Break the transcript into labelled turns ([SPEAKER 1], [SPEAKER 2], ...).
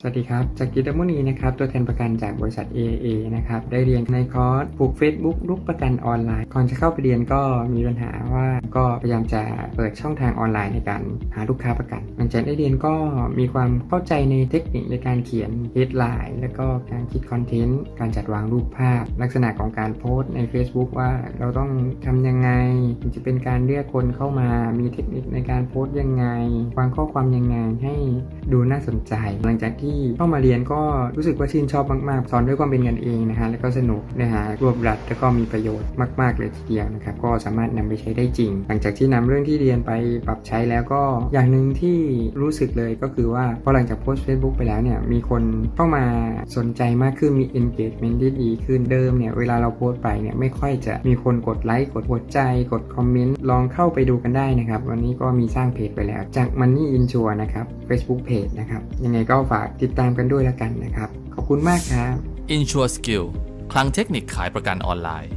[SPEAKER 1] สวัสดีครับ จากกิตมุนีนะครับ ตัวแทนประกันจากบริษัท AA นะครับ ได้เรียนในคอร์สปลูก Facebook ลุกประกันออนไลน์ ก่อนจะเข้าไปเรียนก็มีปัญหาว่าก็พยายามจะเปิดช่องทางออนไลน์ในการหาลูกค้าประกัน หลังจากได้เรียนก็มีความเข้าใจในเทคนิคในการเขียน headline แล้วก็การคิดคอนเทนต์ การจัดวางรูปภาพ ลักษณะของการโพสต์ใน Facebook ว่าเราต้องทำยังไงถึงจะเป็นการเรียกคนเข้ามา มีเทคนิคในการโพสต์ยังไง วางข้อความยังไงให้ดูน่าสนใจ หลังจากที่เข้ามาเรียนก็รู้สึกว่าชื่นชอบมากๆ สอนด้วยความเป็นกันเองนะฮะแล้วก็สนุกนะฮะรวบรัดแล้วก็มีประโยชน์มาก ๆ เลยทีเดียวนะครับก็สามารถนำไปใช้ได้จริง หลังจากที่นำเรื่องที่เรียนไปปรับใช้แล้วก็อย่างหนึ่งที่รู้สึกเลยก็คือว่าพอหลังจากโพสต์ Facebook ไปแล้วเนี่ยมีคนเข้ามาสนใจมากขึ้นมี engagement ที่ดีขึ้นเดิมเนี่ยเวลาเราโพสต์ไปเนี่ยไม่ค่อยจะมีคนกดไลค์กดหัวใจกดคอมเมนต์ลองเข้าไปดูกันได้นะครับ วันนี้ก็มีสร้างเพจไปแล้วจาก Money Insure นะครับ Facebook Page นะครับยังไงก็ฝากติดตามกันด้วยแล้วกันนะครับ ขอบคุณมากครับ
[SPEAKER 2] Insure Skill คลังเทคนิคขายประกันออนไลน์